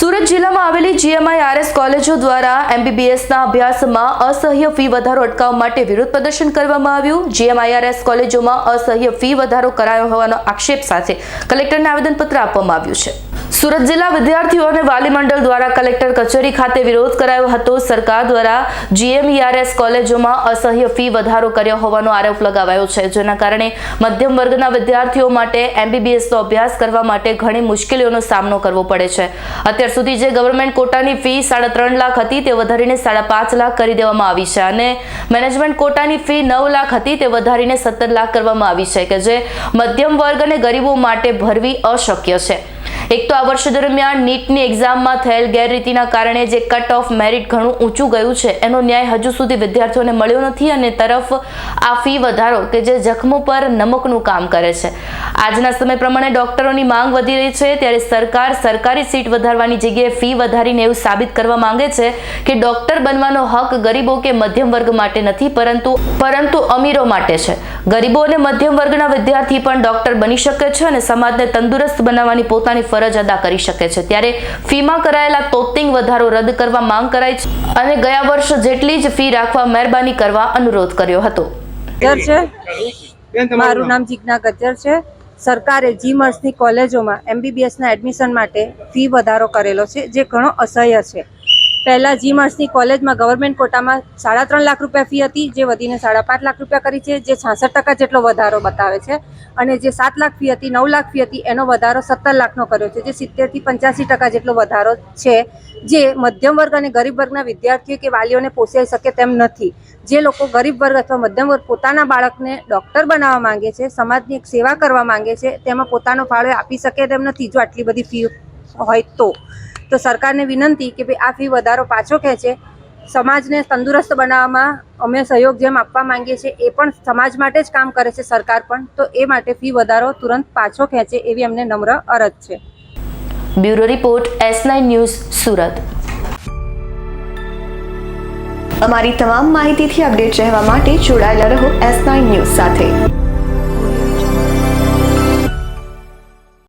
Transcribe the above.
સુરત જિલ્લામાં આવેલી જીએમઆઈ આરએસ કોલેજો દ્વારા એમબીબીએસના અભ્યાસમાં અસહ્ય ફી વધારો અટકાવવા માટે વિરોધ પ્રદર્શન કરવામાં આવ્યું. જીએમઆઈઆરએસ કોલેજોમાં અસહ્ય ફી વધારો કરાયો હોવાનો આક્ષેપ સાથે કલેક્ટરને આવેદનપત્ર આપવામાં આવ્યું છે. સુરત જિલ્લા વિદ્યાર્થીઓ અને વાલી મંડળ દ્વારા કલેક્ટર કચેરી ખાતે વિરોધ કરાયો હતો. સરકાર દ્વારા જીએમઈઆરએસ કોલેજોમાં અસહ્ય ફી વધારો કર્યો હોવાનો આરોપ લગાવાયો છે. જેના કારણે મધ્યમ વર્ગના વિદ્યાર્થીઓ માટે એમબીબીએસનો અભ્યાસ કરવા માટે ઘણી મુશ્કેલીઓનો સામનો કરવો પડે છે. અત્યાર સુધી જે ગવર્મેન્ટ કોટાની ફી સાડા ત્રણ લાખ હતી તે વધારીને સાડા પાંચ લાખ કરી દેવામાં આવી છે અને મેનેજમેન્ટ કોટાની ફી નવ લાખ હતી તે વધારીને સત્તર લાખ કરવામાં આવી છે કે જે મધ્યમ વર્ગ અને ગરીબો માટે ભરવી અશક્ય છે. એક તો આ વર્ષ દરમિયાન નીટની એક્ઝામમાં થયેલ ગેરરીતિના કારણે જે કટ ઓફ મેરિટ ઘણું ઊંચું ગયું છે, એનો ન્યાય હજુ સુધી વિદ્યાર્થીઓને મળ્યો નથી અને તરફ આ ફી વધારો કે જે જખમો પર નમકનું કામ કરે છે. આજના સમય પ્રમાણે ડોક્ટરોની માંગ વધી રહી છે, ત્યારે સરકાર સરકારી સીટ વધારવાની જગ્યાએ ફી વધારીને એવું સાબિત કરવા માંગે છે કે ડોક્ટર બનવાનો હક ગરીબો કે મધ્યમ વર્ગ માટે નથી, પરંતુ પરંતુ અમીરો માટે છે. ગરીબો અને મધ્યમ વર્ગના વિદ્યાર્થી પણ ડોક્ટર બની શકે છે અને સમાજને તંદુરસ્ત બનાવવાની પોતાની ફરજ અદા કરી શકે છે. ત્યારે ફીમાં કરાયેલા તોતિંગ વધારો રદ કરવા માંગ કરાઈ છે અને ગયા વર્ષ જેટલી જ ફી રાખવા મહેરબાની કરવા અનુરોધ કર્યો હતો. મારું નામ? જીજ્ઞા ગજ્જર છે. સરકારે જીમર્સની કોલેજોમાં એમબીબીએસના એડમિશન માટે ફી વધારો કરેલો છે જે ઘણો અસહ્ય છે. પહેલાં જી જીમર્સની કોલેજમાં ગવર્મેન્ટ કોટામાં સાડા ત્રણ લાખ રૂપિયા ફી હતી, જે વધીને સાડા પાંચ લાખ રૂપિયા કરી છે, જે છાસઠ ટકા જેટલો વધારો બતાવે છે. અને જે સાત લાખ ફી હતી, નવ લાખ ફી હતી, એનો વધારો સત્તર લાખનો કર્યો છે, જે સિત્તેરથી પંચ્યાસી ટકા જેટલો વધારો છે, જે મધ્યમ વર્ગ અને ગરીબ વર્ગના વિદ્યાર્થીઓ કે વાલીઓને પોસાઈ શકે તેમ નથી. જે લોકો ગરીબ વર્ગ અથવા મધ્યમ વર્ગ પોતાના બાળકને ડૉક્ટર બનાવવા માંગે છે, સમાજની એક સેવા કરવા માંગે છે, તેમાં પોતાનો ફાળો આપી શકે તેમ નથી, જો આટલી બધી ફી હોય તો. તો સરકારને વિનંતી કે ભાઈ આ ફી વધારો પાછો ખેંચે સમાજને તંદુરસ્ત બનાવવામાં અમે સહયોગ જેમ આપવા માંગીએ છીએ એ પણ સમાજ માટે જ કામ કરે છે સરકાર પણ. તો એ માટે ફી વધારો તુરંત પાછો ખેંચે એવી અમને નમ્ર અરજ છે. Bureau report S nine news Surat. અમારી તમામ માહિતીથી અપડેટ રહેવા માટે જોડાયેલા રહો એસ નાઇન ન્યૂઝ સાથે.